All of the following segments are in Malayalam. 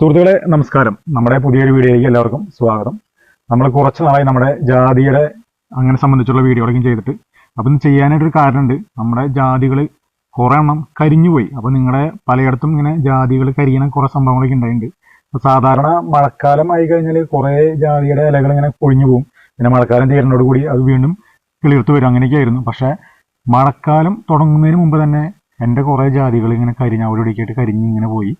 സുഹൃത്തുക്കളെ നമസ്കാരം. നമ്മുടെ പുതിയൊരു വീഡിയോയിലേക്ക് എല്ലാവർക്കും സ്വാഗതം. നമ്മൾ കുറച്ച് നാളായി നമ്മുടെ ജാതിയുടെ അങ്ങനെ സംബന്ധിച്ചുള്ള വീഡിയോകളൊക്കെ ചെയ്തിട്ട്. അപ്പം ഇത് ചെയ്യാനായിട്ടൊരു കാരണമുണ്ട്. നമ്മുടെ ജാതികൾ കുറേ എണ്ണം കരിഞ്ഞുപോയി. അപ്പം നിങ്ങളുടെ പലയിടത്തും ഇങ്ങനെ ജാതികൾ കരിയണ കുറേ സംഭവങ്ങളൊക്കെ ഉണ്ടായിട്ടുണ്ട്. സാധാരണ മഴക്കാലം ആയി കഴിഞ്ഞാൽ കുറേ ജാതിയുടെ ഇലകൾ ഇങ്ങനെ കൊഴിഞ്ഞു പോകും. പിന്നെ മഴക്കാലം തീരുന്നതോട് അത് വീണ്ടും കിളിർത്ത് വരും. അങ്ങനെയൊക്കെ ആയിരുന്നു പക്ഷേ മഴക്കാലം തുടങ്ങുന്നതിന് മുമ്പ് തന്നെ എന്റെ കുറേ ജാതികൾ ഇങ്ങനെ കരിഞ്ഞ് അവിടെ ഇവിടെയൊക്കെ കരിഞ്ഞ് ഇങ്ങനെ പോയി.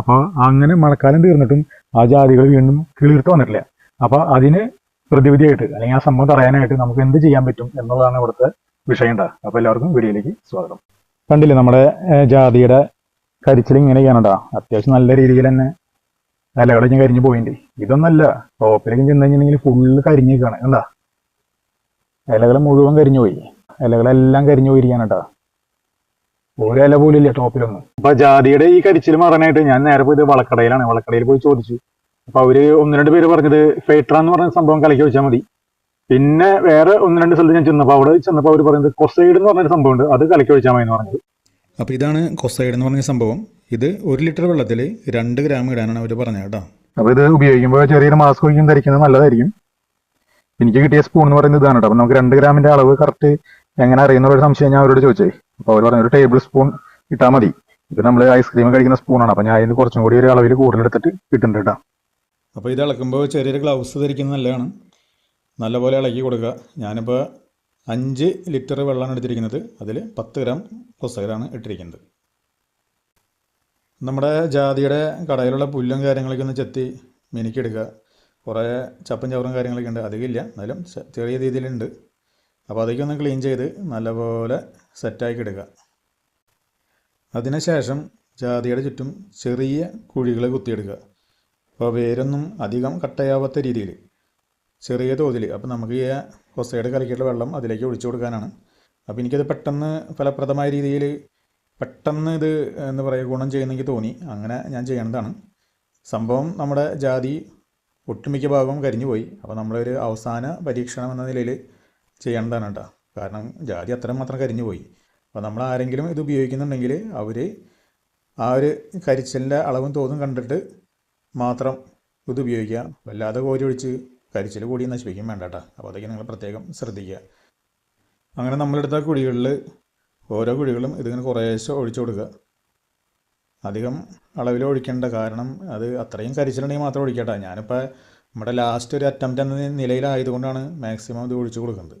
അപ്പോൾ അങ്ങനെ മഴക്കാലം തീർന്നിട്ടും ആ ജാതികൾ വീണ്ടും കിളിർത്ത് വന്നിട്ടില്ല. അപ്പോൾ അതിന് പ്രതിവിധിയായിട്ട് അല്ലെങ്കിൽ ആ സംഭവം തടയാനായിട്ട് നമുക്ക് എന്ത് ചെയ്യാൻ പറ്റും എന്നുള്ളതാണ് ഇവിടുത്തെ വിഷയം ഉണ്ടാകുക അപ്പോൾ എല്ലാവർക്കും വീഡിയോയിലേക്ക് സ്വാഗതം. കണ്ടില്ലേ നമ്മുടെ ജാതിയുടെ കരിച്ചിൽ ഇങ്ങനെ ചെയ്യാനുണ്ടാ അത്യാവശ്യം നല്ല രീതിയിൽ തന്നെ ഇലകളിഞ്ഞ് കരിഞ്ഞ് പോയിട്ടുണ്ട്. ഇതൊന്നല്ല ടോപ്പിലേക്ക് ചെന്ന് കഴിഞ്ഞിട്ടുണ്ടെങ്കിൽ ഫുള്ള് കരിഞ്ഞിരിക്കുകയാണ്. കണ്ടാ? ഇലകൾ മുഴുവൻ കരിഞ്ഞു പോയി. ഇലകളെല്ലാം കരിഞ്ഞു പോയിരിക്കാണ് ഒരു പോലില്ല ടോപ്പിലൊന്നും അപ്പൊ ജാതിയുടെ ഈ കരിച്ചിൽ മാറാനായിട്ട് ഞാൻ നേരെ പോയത് വളക്കടയിലാണ്. വളക്കടയിൽ പോയി ചോദിച്ചു. അപ്പൊ അവർ ഒന്ന് രണ്ട് പേര് പറഞ്ഞത് ഫേട്ര എന്ന് പറഞ്ഞ സംഭവം കലക്കി വെച്ചാൽ മതി. പിന്നെ വേറെ ഒന്ന് രണ്ട് സ്ഥലത്ത് ഞാൻ ചെന്നപ്പോൾ അവിടെ ചെന്നപ്പോൾ അവർ പറയുന്നത് കൊസൈഡ് എന്ന് പറഞ്ഞൊരു സംഭവമുണ്ട് അത് കലക്കി വെച്ചാൽ മതി എന്ന് പറഞ്ഞത്. അപ്പോൾ ഇതാണ് കൊസൈഡ് എന്ന് പറഞ്ഞ സംഭവം. ഇത് ഒരു ലിറ്റർ വെള്ളത്തിൽ രണ്ട് ഗ്രാം ഇടാനാണ് അവർ പറഞ്ഞത് കേട്ടോ. അപ്പൊ ഇത് ഉപയോഗിക്കുമ്പോൾ ചെറിയൊരു മാസ്ക് ഒഴിക്കും ധരിക്കുന്നത് നല്ലതായിരിക്കും. എനിക്ക് കിട്ടിയ സ്പൂൺ എന്ന് പറയുന്നത് ഇതാണ് കേട്ടോ. അപ്പൊ നമുക്ക് രണ്ട് ഗ്രാമിന്റെ അളവ് കറക്റ്റ് എങ്ങനെ അറിയുന്ന ഒരു സംശയം ഞാൻ അവരോട് ചോദിച്ചേ. അപ്പൊ അവർ പറഞ്ഞു ഒരു ടേബിൾ സ്പൂൺ ഇട്ടാൽ മതി. ഇത് നമ്മൾ ഐസ്ക്രീം കഴിക്കുന്ന സ്പൂണാണ് അപ്പൊ ഞാൻ അതിന് കുറച്ചും കൂടി ഒരു അളവിൽ കൂടുതൽ എടുത്തിട്ട് കിട്ടുന്നുണ്ട് കേട്ടോ. അപ്പോൾ ഇത് ഇളക്കുമ്പോൾ ചെറിയൊരു ഗ്ലൗസ് ധരിക്കുന്നത് നല്ലതാണ്. നല്ലപോലെ ഇളക്കി കൊടുക്കുക. ഞാനിപ്പോൾ അഞ്ച് ലിറ്റർ വെള്ളമാണ് എടുത്തിരിക്കുന്നത്. അതിൽ പത്ത് ഗ്രാം പുസ്തകരാണ് ഇട്ടിരിക്കുന്നത്. നമ്മുടെ ജാതിയുടെ കടയിലുള്ള പുല്ലും കാര്യങ്ങളൊക്കെ ഒന്ന് ചെത്തി മിനുക്കിയെടുക്കുക കുറേ ചപ്പും ചവറും കാര്യങ്ങളൊക്കെ ഉണ്ട്. അധികമില്ല എന്നാലും ചെറിയ രീതിയിലുണ്ട്. അപ്പോൾ അതൊക്കെ ഒന്ന് ക്ലീൻ ചെയ്ത് നല്ലപോലെ സെറ്റാക്കി എടുക്കുക. അതിനുശേഷം ജാതിയുടെ ചുറ്റും ചെറിയ കുഴികൾ കുത്തിയെടുക്കുക. അപ്പോൾ വേരൊന്നും അധികം കട്ടയാവാത്ത രീതിയിൽ ചെറിയ തോതിൽ. അപ്പോൾ നമുക്ക് ഈ കൊസയുടെ കലക്കിയിട്ടുള്ള വെള്ളം അതിലേക്ക് ഒഴിച്ചു കൊടുക്കാനാണ്. അപ്പോൾ എനിക്കത് പെട്ടെന്ന് ഫലപ്രദമായ രീതിയിൽ പെട്ടെന്ന് ഇത് എന്ന് പറയുക ഗുണം ചെയ്യുന്നെങ്കിൽ തോന്നി. അങ്ങനെ ഞാൻ ചെയ്യേണ്ടതാണ്. സംഭവം നമ്മുടെ ജാതി ഒട്ടുമിക്ക ഭാഗവും കരിഞ്ഞു പോയി അപ്പോൾ നമ്മളൊരു അവസാന പരീക്ഷണം എന്ന നിലയിൽ ചെയ്യേണ്ടതാണ് കേട്ടോ. കാരണം ജാതി മാത്രം കരിഞ്ഞു പോയി അപ്പോൾ നമ്മൾ ആരെങ്കിലും ഇത് ഉപയോഗിക്കുന്നുണ്ടെങ്കിൽ അവർ ആ ഒരു കരിച്ചലിന്റെ അളവും തോതും കണ്ടിട്ട് മാത്രം ഇത് ഉപയോഗിക്കുക. വല്ലാതെ കോരി ഒഴിച്ച് കരിച്ചിൽ കൂടി നശിപ്പിക്കും വേണ്ട കേട്ടോ. അപ്പോൾ അതൊക്കെ നിങ്ങൾ പ്രത്യേകം ശ്രദ്ധിക്കുക. അങ്ങനെ നമ്മളെടുത്ത കുഴികളിൽ ഓരോ കുഴികളും ഇതിങ്ങനെ കുറേശ്ശെ ഒഴിച്ചു കൊടുക്കുക. അധികം അളവിൽ ഒഴിക്കേണ്ട കാരണം അത് അത്രയും കരിച്ചിലുണ്ടെങ്കിൽ മാത്രം ഒഴിക്കട്ടെ. ഞാനിപ്പോൾ നമ്മുടെ ലാസ്റ്റ് ഒരു അറ്റംപ്റ്റ് എന്ന നിലയിലായതുകൊണ്ടാണ് മാക്സിമം ഇത് ഒഴിച്ചു കൊടുക്കുന്നത്.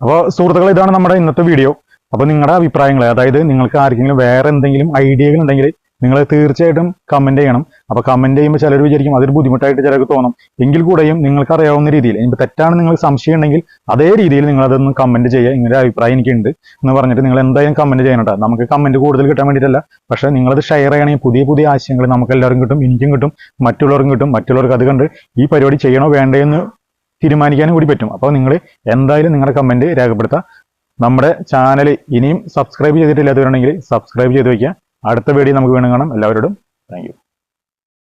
അപ്പോൾ സുഹൃത്തുക്കളെ ഇതാണ് നമ്മുടെ ഇന്നത്തെ വീഡിയോ അപ്പോൾ നിങ്ങളുടെ അഭിപ്രായങ്ങൾ അതായത് നിങ്ങൾക്ക് ആർക്കെങ്കിലും വേറെ എന്തെങ്കിലും ഐഡിയകൾ ഉണ്ടെങ്കിൽ നിങ്ങൾ തീർച്ചയായിട്ടും കമന്റ് ചെയ്യണം. അപ്പോൾ കമന്റ് ചെയ്യുമ്പോൾ ചിലർ വിചാരിക്കും അതൊരു ബുദ്ധിമുട്ടായിട്ട് ചിലർക്ക് തോന്നും. എങ്കിൽ കൂടെയും നിങ്ങൾക്ക് അറിയാവുന്ന രീതിയിൽ ഇനിയിപ്പോൾ തെറ്റാണ് നിങ്ങൾക്ക് സംശയം ഉണ്ടെങ്കിൽ അതേ രീതിയിൽ നിങ്ങൾ അതൊന്ന് കമന്റ് ചെയ്യുക. ഇങ്ങനെ അഭിപ്രായം എനിക്കുണ്ട് എന്ന് പറഞ്ഞിട്ട് നിങ്ങൾ എന്തായാലും കമന്റ് ചെയ്യണം കേട്ടോ നമുക്ക് കമന്റ് കൂടുതൽ കിട്ടാൻ വേണ്ടിയിട്ടല്ല. പക്ഷേ നിങ്ങളത് ഷെയർ ചെയ്യണമെങ്കിൽ പുതിയ പുതിയ ആശയങ്ങൾ നമുക്ക് എല്ലാവർക്കും കിട്ടും എനിക്കും കിട്ടും മറ്റുള്ളവർക്കും കിട്ടും. മറ്റുള്ളവർക്ക് അത് കണ്ട് ഈ പരിപാടി ചെയ്യണോ വേണ്ടേന്ന് തീരുമാനിക്കാനും കൂടി പറ്റും. അപ്പോൾ നിങ്ങൾ എന്തായാലും നിങ്ങളുടെ കമന്റ് രേഖപ്പെടുത്തുക. നമ്മുടെ ചാനൽ ഇനിയും സബ്സ്ക്രൈബ് ചെയ്തിട്ടില്ലാത്തവരുണ്ടെങ്കിൽ സബ്സ്ക്രൈബ് ചെയ്ത് വയ്ക്കുക അടുത്ത വീഡിയോ നമുക്ക് വീണ്ടും കാണാം. എല്ലാവരോടും താങ്ക്